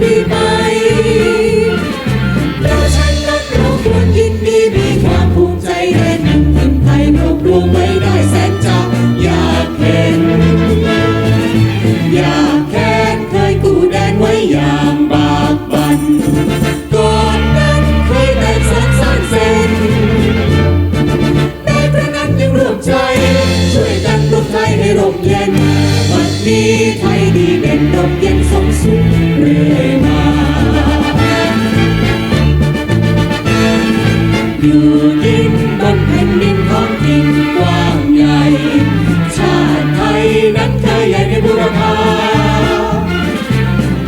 ที่ไปเรานเราควรยินดีมีความภูมิใจแด่หนึ่งคนไทยรวบรวไว้ได้แสนจะอยากเห็น อยากแค้เคยกูแดนไว้ยางบากบันก่อนนั้นเคยแต่สันสันเส้นแม้กระนั้นยังร่วใจ อยู่กินบนแผ่นดินทองถิ่นกว้างใหญ่ ชาติไทยนั้นเคยใหญ่ในบุรพา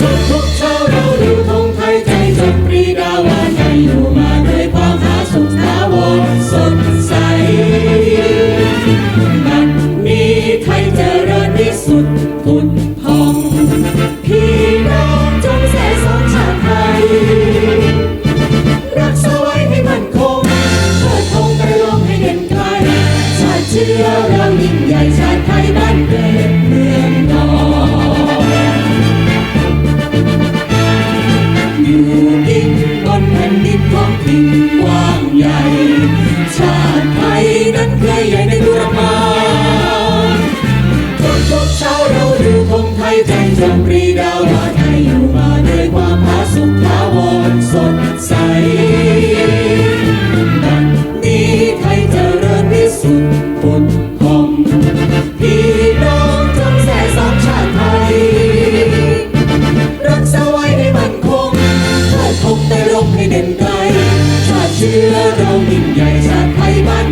ทุกทุกเช้าเราดูธงไทยใจจดปรีดาวันให้อยู่มาด้วยความผาสุกถาวรสดใสบัดนี้ไทยเจริญวิสุทธิ์ผุดพอง ทยใจงปรีดาวาไทยอยู่มาด้วยความผาสุกถาวรสดใสบัดนี้ไทยเจริญวิสุทธิ์ผุดพองพี่น้องจงแส่สองชาติไทย รักษาไว้ให้มั่นคงเพื่อธงแต่ลงให้เด่นไกล ชาติเชื้อเรายิ่งใหญ่ชาติไทยบ้าน